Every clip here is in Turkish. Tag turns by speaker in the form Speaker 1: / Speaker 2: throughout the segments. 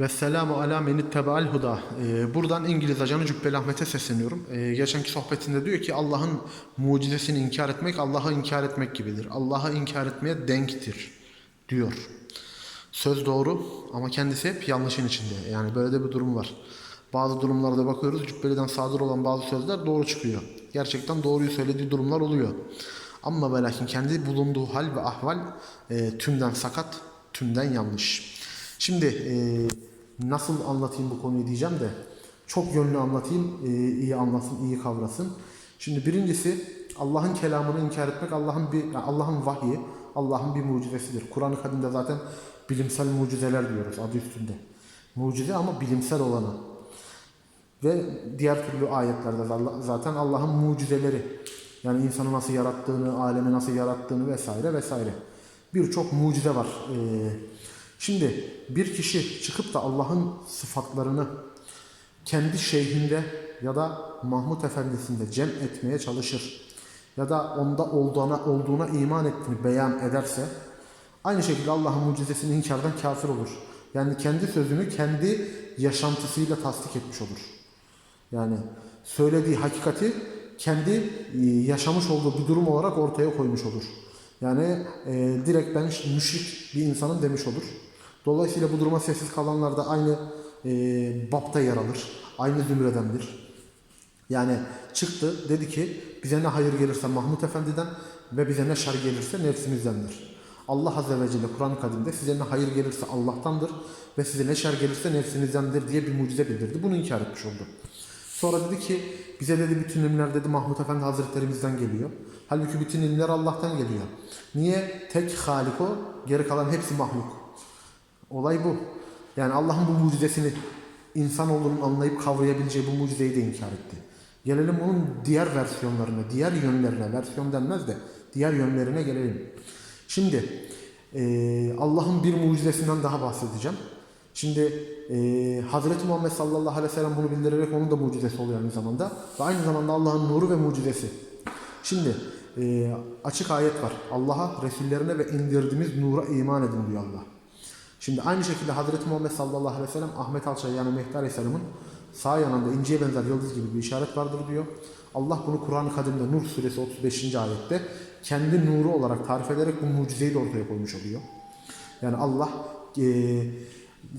Speaker 1: Ve selamu ala menit tebaal huda. Ee, buradan İngiliz ajanı Cübbeli Ahmet'e sesleniyorum. Ee, geçenki sohbetinde diyor ki Allah'ın mucizesini inkar etmek Allah'ı inkar etmek gibidir. Allah'ı inkar etmeye denktir diyor. Söz doğru ama kendisi hep yanlışın içinde. Yani böyle de bir durum var. Bazı durumlarda bakıyoruz Cübbeli'den sadır olan bazı sözler doğru çıkıyor. Gerçekten doğruyu söylediği durumlar oluyor. Ama ve lakin kendi bulunduğu hal ve ahval e, tümden sakat, tümden yanlış. Şimdi e, nasıl anlatayım bu konuyu diyeceğim de çok yönlü anlatayım, e, iyi anlasın, iyi kavrasın. Şimdi birincisi Allah'ın kelamını inkar etmek Allah'ın bir yani Allah'ın vahyi, Allah'ın bir mucizesidir. Kur'an-ı Kerim'de zaten bilimsel mucizeler diyoruz adı üstünde. Mucize ama bilimsel olanı. Ve diğer türlü ayetlerde de zaten Allah'ın mucizeleri. Yani insanı nasıl yarattığını, alemi nasıl yarattığını vesaire vesaire. Birçok mucize var. Ee, şimdi bir kişi çıkıp da Allah'ın sıfatlarını kendi şeyhinde ya da Mahmut Efendisi'nde cem etmeye çalışır ya da onda olduğuna, olduğuna iman ettiğini beyan ederse aynı şekilde Allah'ın mucizesini inkardan kafir olur. Yani kendi sözünü kendi yaşantısıyla tasdik etmiş olur. Yani söylediği hakikati kendi e, yaşamış olduğu bir durum olarak ortaya koymuş olur. Yani e, direkt ben müşrik bir insanım demiş olur. Dolayısıyla bu duruma sessiz kalanlar da aynı e, bapta yer alır. Aynı zümredendir. Yani çıktı dedi ki bize ne hayır gelirse Mahmut Efendi'den ve bize ne şer gelirse nefsimizdendir. Allah Azze ve Celle Kur'an-ı Kerim'de size ne hayır gelirse Allah'tandır ve size ne şer gelirse nefsinizdendir diye bir mucize bildirdi. Bunu inkar etmiş oldu. Sonra dedi ki bize dedi bütün ilimler dedi Mahmut Efendi Hazretlerimizden geliyor. Halbuki bütün ilimler Allah'tan geliyor. Niye? Tek halik o, geri kalan hepsi mahluk. Olay bu. Yani Allah'ın bu mucizesini insanoğlunun anlayıp kavrayabileceği bu mucizeyi de inkar etti. Gelelim onun diğer versiyonlarına, diğer yönlerine, versiyon denmez de diğer yönlerine gelelim. Şimdi eee, Allah'ın bir mucizesinden daha bahsedeceğim. Şimdi eee Hazreti Muhammed sallallahu aleyhi ve sellem bunu bildirerek onun da mucizesi oluyor aynı zamanda. Ve aynı zamanda Allah'ın nuru ve mucizesi. Şimdi eee, açık ayet var. Allah'a, Resullerine ve indirdiğimiz nura iman edin diyor Allah. Şimdi aynı şekilde Hazreti Muhammed sallallahu aleyhi ve sellem Ahmet Alçay yani Mehdi aleyhisselamın sağ yanında inciye benzer yıldız gibi bir işaret vardır diyor. Allah bunu Kur'an-ı Kerim'de Nur suresi 35. ayette kendi nuru olarak tarif ederek bu mucizeyi de ortaya koymuş oluyor. Yani Allah eee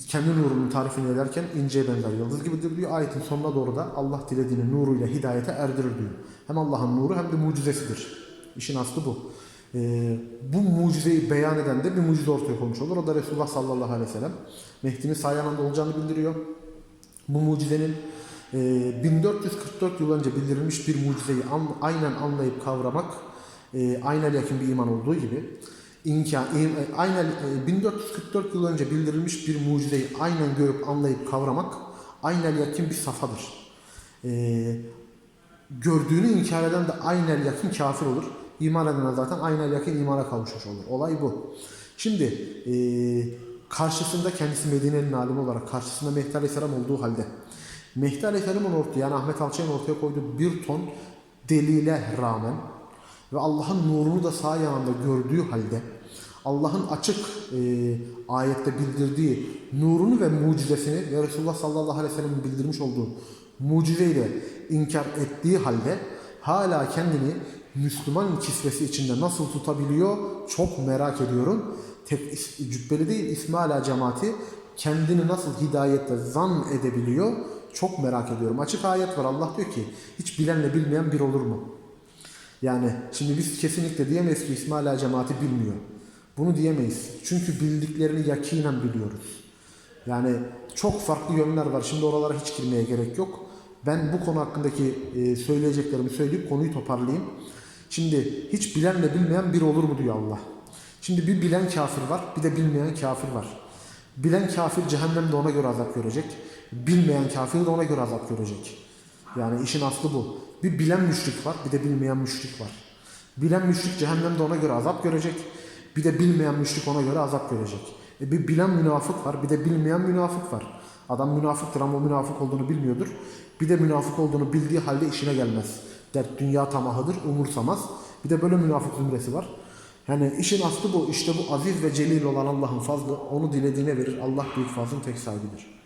Speaker 1: kendi nurunun tarifini ederken inceye benzer yıldız gibidir diyor. Ayetin sonuna doğru da Allah dilediğini nuruyla hidayete erdirir diyor. Hem Allah'ın nuru hem de mucizesidir. İşin aslı bu. Ee, bu mucizeyi beyan eden de bir mucize ortaya koymuş olur. O da Resulullah sallallahu aleyhi ve sellem. Mehdi'nin sağ yanında olacağını bildiriyor. Bu mucizenin e, 1444 yıl önce bildirilmiş bir mucizeyi an- aynen anlayıp kavramak e, aynen yakın bir iman olduğu gibi İmkan, im- aynen e, 1444 yıl önce bildirilmiş bir mucizeyi aynen görüp anlayıp kavramak aynen yakın bir safadır. Ee, gördüğünü inkar eden de aynen yakın kafir olur. İman eden de zaten aynen yakın imana kavuşmuş olur. Olay bu. Şimdi e, karşısında kendisi Medine'nin alimi olarak karşısında Mehdi Aleyhisselam olduğu halde Mehdi Aleyhisselam'ın ortaya yani Ahmet Alçay'ın ortaya koyduğu bir ton delile rağmen ve Allah'ın nurunu da sağ yanında gördüğü halde Allah'ın açık e, ayette bildirdiği nurunu ve mucizesini ve Resulullah sallallahu aleyhi ve sellem'in bildirmiş olduğu mucizeyle inkar ettiği halde hala kendini Müslüman kisvesi içinde nasıl tutabiliyor çok merak ediyorum. Tek cübbeli değil İsmaila cemaati kendini nasıl hidayette zan edebiliyor çok merak ediyorum. Açık ayet var Allah diyor ki hiç bilenle bilmeyen bir olur mu? Yani şimdi biz kesinlikle diyemeyiz ki İsmail Ağa cemaati bilmiyor. Bunu diyemeyiz. Çünkü bildiklerini yakinen biliyoruz. Yani çok farklı yönler var. Şimdi oralara hiç girmeye gerek yok. Ben bu konu hakkındaki söyleyeceklerimi söyleyip konuyu toparlayayım. Şimdi hiç bilenle bilmeyen bir olur mu diyor Allah. Şimdi bir bilen kafir var, bir de bilmeyen kafir var. Bilen kafir cehennemde ona göre azap görecek. Bilmeyen kafir de ona göre azap görecek. Yani işin aslı bu. Bir bilen müşrik var, bir de bilmeyen müşrik var. Bilen müşrik cehennemde ona göre azap görecek. Bir de bilmeyen müşrik ona göre azap görecek. E bir bilen münafık var, bir de bilmeyen münafık var. Adam münafıktır ama münafık olduğunu bilmiyordur. Bir de münafık olduğunu bildiği halde işine gelmez. Dert dünya tamahıdır, umursamaz. Bir de böyle münafık zümresi var. Yani işin aslı bu. İşte bu aziz ve celil olan Allah'ın fazlı. Onu dilediğine verir. Allah büyük fazlın tek sahibidir.